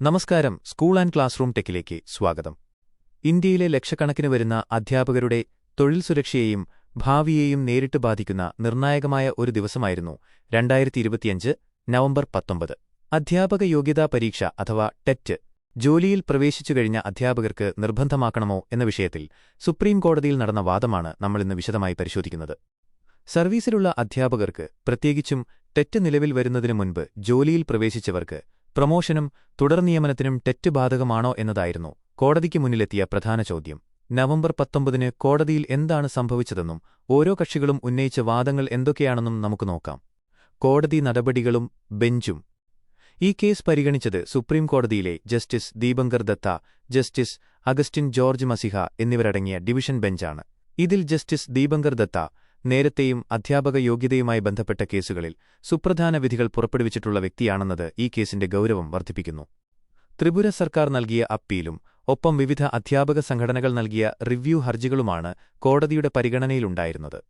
നമസ്കാരം school and class room ടെക്കിലേക്ക് സ്വാഗതം. ഇന്ത്യയിലെ ലക്ഷക്കണക്കിന് വരുന്ന അധ്യാപകരുടെ തൊഴിൽ സുരക്ഷയെയും ഭാവിയെയും നേരിട്ട് ബാധിക്കുന്ന നിർണായകമായ ഒരു ദിവസമായിരുന്നു രണ്ടായിരത്തി ഇരുപത്തിയഞ്ച് നവംബർ പത്തൊമ്പത്. അധ്യാപക യോഗ്യതാ പരീക്ഷ അഥവാ ടെറ്റ് ജോലിയിൽ പ്രവേശിച്ചുകഴിഞ്ഞ അധ്യാപകർക്ക് നിർബന്ധമാക്കണമോ എന്ന വിഷയത്തിൽ സുപ്രീം കോടതിയിൽ നടന്ന വാദമാണ് നമ്മളിന്ന് വിശദമായി പരിശോധിക്കുന്നത്. സർവീസിലുള്ള അധ്യാപകർക്ക് പ്രത്യേകിച്ചും ടെറ്റ് നിലവിൽ വരുന്നതിനു മുൻപ് ജോലിയിൽ പ്രവേശിച്ചവർക്ക് പ്രമോഷനും തുടർനിയമനത്തിനും ടെറ്റ് ബാധകമാണോ എന്നതായിരുന്നു കോടതിക്ക് മുന്നിലെത്തിയ പ്രധാന ചോദ്യം. നവംബർ പത്തൊമ്പതിന് കോടതിയിൽ എന്താണ് സംഭവിച്ചതെന്നും ഓരോ കക്ഷികളും ഉന്നയിച്ച വാദങ്ങൾ എന്തൊക്കെയാണെന്നും നമുക്ക് നോക്കാം. കോടതി നടപടികളും ബെഞ്ചും. ഈ കേസ് പരിഗണിച്ചത് സുപ്രീം കോടതിയിലെ justice Dipankar Datta justice Augustine George Masih എന്നിവരടങ്ങിയ ഡിവിഷൻ ബെഞ്ചാണ്. ഇതിൽ ജസ്റ്റിസ് ദീപങ്കർ ദത്ത നേരത്തെയും അധ്യാപക യോഗ്യതയുമായി ബന്ധപ്പെട്ട കേസുകളിൽ സുപ്രധാന വിധികൾ പുറപ്പെടുവിച്ചിട്ടുള്ള വ്യക്തിയാണെന്നത് ഈ കേസിന്റെ ഗൌരവം വർദ്ധിപ്പിക്കുന്നു. ത്രിപുര സർക്കാർ നൽകിയ അപ്പീലും ഒപ്പം വിവിധ അധ്യാപക സംഘടനകൾ നൽകിയ റിവ്യൂ ഹർജികളുമാണ് കോടതിയുടെ പരിഗണനയിലുണ്ടായിരുന്നത്.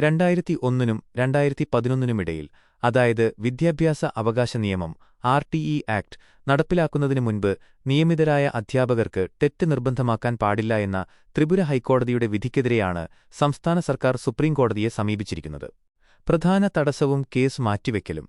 രണ്ടായിരത്തി ഒന്നിനും രണ്ടായിരത്തി പതിനൊന്നിനുമിടയിൽ അതായത് വിദ്യാഭ്യാസ അവകാശ നിയമം ആർ ടി ഇ ആക്ട് നടപ്പിലാക്കുന്നതിനു മുൻപ് നിയമിതരായ അധ്യാപകർക്ക് തെറ്റ് നിർബന്ധമാക്കാൻ പാടില്ല എന്ന ത്രിപുര ഹൈക്കോടതിയുടെ വിധിക്കെതിരെയാണ് സംസ്ഥാന സർക്കാർ സുപ്രീംകോടതിയെ സമീപിച്ചിരിക്കുന്നത്. പ്രധാന തടസ്സവും കേസ് മാറ്റിവെക്കലും.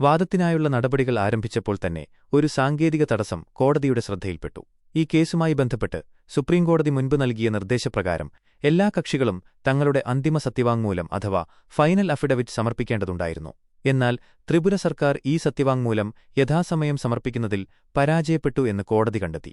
വാദത്തിനായുള്ള നടപടികൾ ആരംഭിച്ചപ്പോൾ തന്നെ ഒരു സാങ്കേതിക തടസ്സം കോടതിയുടെ ശ്രദ്ധയിൽപ്പെട്ടു. ഈ കേസുമായി ബന്ധപ്പെട്ട് സുപ്രീംകോടതി മുൻപ് നൽകിയ നിർദ്ദേശപ്രകാരം എല്ലാ കക്ഷികളും തങ്ങളുടെ അന്തിമ സത്യവാങ്മൂലം അഥവാ ഫൈനൽ അഫിഡവിറ്റ് സമർപ്പിക്കേണ്ടതുണ്ടായിരുന്നു. എന്നാൽ ത്രിപുര സർക്കാർ ഈ സത്യവാങ്മൂലം യഥാസമയം സമർപ്പിക്കുന്നതിൽ പരാജയപ്പെട്ടു എന്ന് കോടതി കണ്ടെത്തി.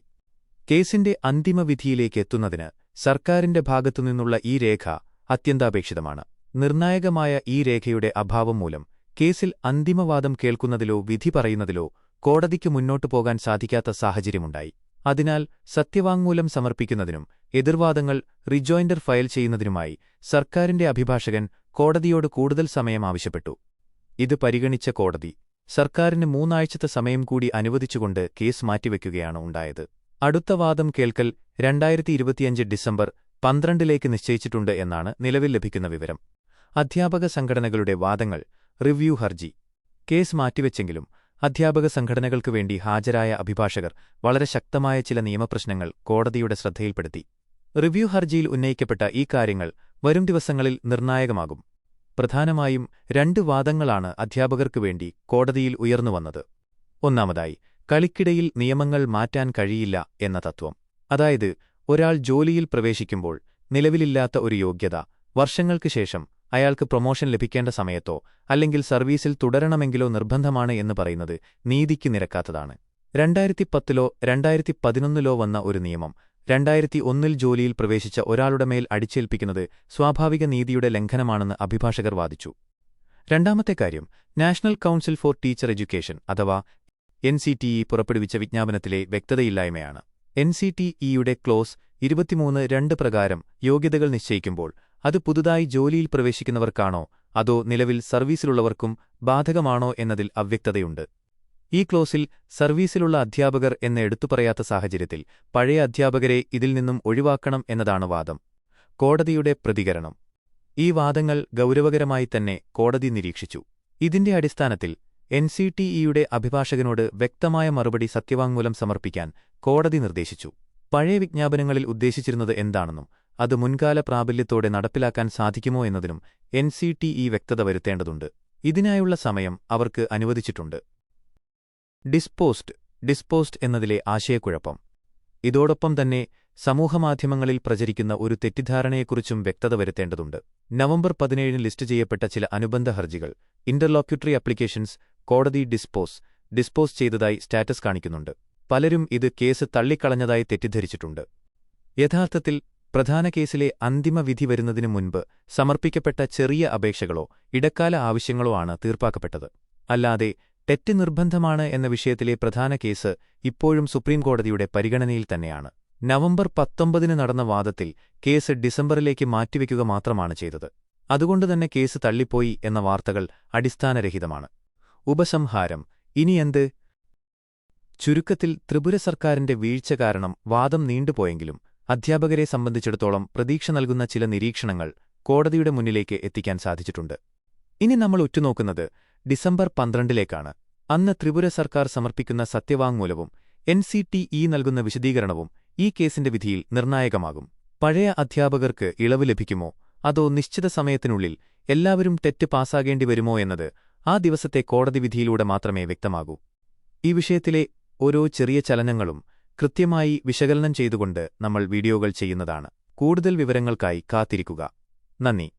കേസിന്റെ അന്തിമ വിധിയിലേക്ക് എത്തുന്നതിന് സർക്കാരിന്റെ ഭാഗത്തുനിന്നുള്ള ഈ രേഖ അത്യന്താപേക്ഷിതമാണ്. നിർണായകമായ ഈ രേഖയുടെ അഭാവം മൂലം കേസിൽ അന്തിമവാദം കേൾക്കുന്നതിലോ വിധി പറയുന്നതിലോ കോടതിക്ക് മുന്നോട്ടു പോകാൻ സാധിക്കാത്ത സാഹചര്യമുണ്ടായി. അതിനാൽ സത്യവാങ്മൂലം സമർപ്പിക്കുന്നതിനും എതിർവാദങ്ങൾ റിജോയിൻഡർ ഫയൽ ചെയ്യുന്നതിനുമായി സർക്കാരിന്റെ അഭിഭാഷകൻ കോടതിയോട് കൂടുതൽ സമയം ആവശ്യപ്പെട്ടു. ഇത് പരിഗണിച്ച കോടതി സർക്കാരിന് മൂന്നാഴ്ചത്തെ സമയം കൂടി അനുവദിച്ചുകൊണ്ട് കേസ് മാറ്റിവെക്കുകയാണ് ഉണ്ടായത്. അടുത്ത വാദം കേൾക്കൽ രണ്ടായിരത്തി ഇരുപത്തിയഞ്ച് ഡിസംബർ പന്ത്രണ്ടിലേക്ക് നിശ്ചയിച്ചിട്ടുണ്ട് എന്നാണ് നിലവിൽ ലഭിക്കുന്ന വിവരം. അധ്യാപക സംഘടനകളുടെ വാദങ്ങൾ റിവ്യൂ ഹർജി. കേസ് മാറ്റിവെച്ചെങ്കിലും അധ്യാപക സംഘടനകൾക്കു വേണ്ടി ഹാജരായ അഭിഭാഷകർ വളരെ ശക്തമായ ചില നിയമപ്രശ്നങ്ങൾ കോടതിയുടെ ശ്രദ്ധയിൽപ്പെടുത്തി. റിവ്യൂ ഹർജിയിൽ ഉന്നയിക്കപ്പെട്ട ഈ കാര്യങ്ങൾ വരും ദിവസങ്ങളിൽ നിർണായകമാകും. പ്രധാനമായും രണ്ട് വാദങ്ങളാണ് അധ്യാപകർക്കു വേണ്ടി കോടതിയിൽ ഉയർന്നുവന്നത് ഒന്നാമതായി കളിക്കിടയിൽ നിയമങ്ങൾ മാറ്റാൻ കഴിയില്ല എന്ന തത്വം. അതായത് ഒരാൾ ജോലിയിൽ പ്രവേശിക്കുമ്പോൾ നിലവിലില്ലാത്ത ഒരു യോഗ്യത വർഷങ്ങൾക്കു ശേഷം അയാൾക്ക് പ്രൊമോഷൻ ലഭിക്കേണ്ട സമയത്തോ അല്ലെങ്കിൽ സർവീസിൽ തുടരണമെങ്കിലോ നിർബന്ധമാണ് എന്ന് പറയുന്നത് നീതിക്ക് നിരക്കാത്തതാണ്. രണ്ടായിരത്തി പത്തിലോ രണ്ടായിരത്തി പതിനൊന്നിലോ വന്ന ഒരു നിയമം രണ്ടായിരത്തി ഒന്നിൽ ജോലിയിൽ പ്രവേശിച്ച ഒരാളുടെ മേൽ അടിച്ചേൽപ്പിക്കുന്നത് സ്വാഭാവിക നീതിയുടെ ലംഘനമാണെന്ന് അഭിഭാഷകർ വാദിച്ചു. രണ്ടാമത്തെ കാര്യം national council for teacher education അഥവാ എൻ സി ടി ഇ പുറപ്പെടുവിച്ച വിജ്ഞാപനത്തിലെ വ്യക്തതയില്ലായ്മയാണ്. എൻ സി ടി ഇയുടെ ക്ലോസ് ഇരുപത്തിമൂന്ന് രണ്ട് പ്രകാരം യോഗ്യതകൾ നിശ്ചയിക്കുമ്പോൾ അത് പുതുതായി ജോലിയിൽ പ്രവേശിക്കുന്നവർക്കാണോ അതോ നിലവിൽ സർവീസിലുള്ളവർക്കും ബാധകമാണോ എന്നതിൽ അവ്യക്തതയുണ്ട്. ഈ ക്ലോസിൽ സർവീസിലുള്ള അധ്യാപകർ എന്ന് എടുത്തുപറയാത്ത സാഹചര്യത്തിൽ പഴയ അധ്യാപകരെ ഇതിൽ നിന്നും ഒഴിവാക്കണം എന്നതാണ് വാദം. കോടതിയുടെ പ്രതികരണം. ഈ വാദങ്ങൾ ഗൗരവകരമായി തന്നെ കോടതി നിരീക്ഷിച്ചു. ഇതിന്റെ അടിസ്ഥാനത്തിൽ എൻ സി ടി ഇയുടെ അഭിഭാഷകനോട് വ്യക്തമായ മറുപടി സത്യവാങ്മൂലം സമർപ്പിക്കാൻ കോടതി നിർദ്ദേശിച്ചു. പഴയ വിജ്ഞാപനങ്ങളിൽ ഉദ്ദേശിച്ചിരുന്നത് എന്താണെന്നും അത് മുൻകാല പ്രാബല്യത്തോടെ നടപ്പിലാക്കാൻ സാധിക്കുമോ എന്നതിനും എൻ വ്യക്തത വരുത്തേണ്ടതുണ്ട്. ഇതിനായുള്ള സമയം അവർക്ക് അനുവദിച്ചിട്ടുണ്ട്. ഡിസ്പോസ്ഡ് ഡിസ്പോസ്ഡ് എന്നതിലെ ആശയക്കുഴപ്പം. ഇതോടൊപ്പം തന്നെ സമൂഹമാധ്യമങ്ങളിൽ പ്രചരിക്കുന്ന ഒരു തെറ്റിദ്ധാരണയെക്കുറിച്ചും വ്യക്തത വരുത്തേണ്ടതുണ്ട്. നവംബർ പതിനേഴിന് ലിസ്റ്റ് ചെയ്യപ്പെട്ട ചില അനുബന്ധ ഹർജികൾ ഇന്റർലോക്യൂട്ടറി അപ്ലിക്കേഷൻസ് കോടതി ഡിസ്പോസ് ഡിസ്പോസ് ചെയ്തതായി സ്റ്റാറ്റസ് കാണിക്കുന്നുണ്ട്. പലരും ഇത് കേസ് തള്ളിക്കളഞ്ഞതായി തെറ്റിദ്ധരിച്ചിട്ടുണ്ട്. യഥാർത്ഥത്തിൽ പ്രധാന കേസിലെ അന്തിമ വിധി വരുന്നതിനു മുൻപ് സമർപ്പിക്കപ്പെട്ട ചെറിയ അപേക്ഷകളോ ഇടക്കാല ആവശ്യങ്ങളോ ആണ് തീർപ്പാക്കപ്പെട്ടത്. അല്ലാതെ തെറ്റ് നിർബന്ധമാണ് എന്ന വിഷയത്തിലെ പ്രധാന കേസ് ഇപ്പോഴും സുപ്രീംകോടതിയുടെ പരിഗണനയിൽ തന്നെയാണ്. നവംബർ പത്തൊമ്പതിന് നടന്ന വാദത്തിൽ കേസ് ഡിസംബറിലേക്ക് മാറ്റിവെക്കുക മാത്രമാണ് ചെയ്തത്. അതുകൊണ്ടുതന്നെ കേസ് തള്ളിപ്പോയി എന്ന വാർത്തകൾ അടിസ്ഥാനരഹിതമാണ്. ഉപസംഹാരം ഇനിയെന്ത് ചുരുക്കത്തിൽ ത്രിപുര സർക്കാരിന്റെ വീഴ്ച കാരണം വാദം നീണ്ടുപോയെങ്കിലും അധ്യാപകരെ സംബന്ധിച്ചിടത്തോളം പ്രതീക്ഷ നൽകുന്ന ചില നിരീക്ഷണങ്ങൾ കോടതിയുടെ മുന്നിലേക്ക് എത്തിക്കാൻ സാധിച്ചിട്ടുണ്ട്. ഇനി നമ്മൾ ഉറ്റുനോക്കുന്നത് ഡിസംബർ പന്ത്രണ്ടിലേക്കാണ്. അന്ന് ത്രിപുര സർക്കാർ സമർപ്പിക്കുന്ന സത്യവാങ്മൂലവും എൻ സി ടി ഇ നൽകുന്ന വിശദീകരണവും ഈ കേസിന്റെ വിധിയിൽ നിർണായകമാകും. പഴയ അധ്യാപകർക്ക് ഇളവ് ലഭിക്കുമോ? അതോ നിശ്ചിത സമയത്തിനുള്ളിൽ എല്ലാവരും തെറ്റ് പാസ്സാകേണ്ടി വരുമോ എന്നത് ആ ദിവസത്തെ കോടതി വിധിയിലൂടെ മാത്രമേ വ്യക്തമാകൂ. ഈ വിഷയത്തിലെ ഓരോ ചെറിയ ചലനങ്ങളും കൃത്യമായി വിശകലനം ചെയ്തുകൊണ്ട് നമ്മൾ വീഡിയോകൾ ചെയ്യുന്നതാണ്. കൂടുതൽ വിവരങ്ങൾക്കായി കാത്തിരിക്കുക. നന്ദി.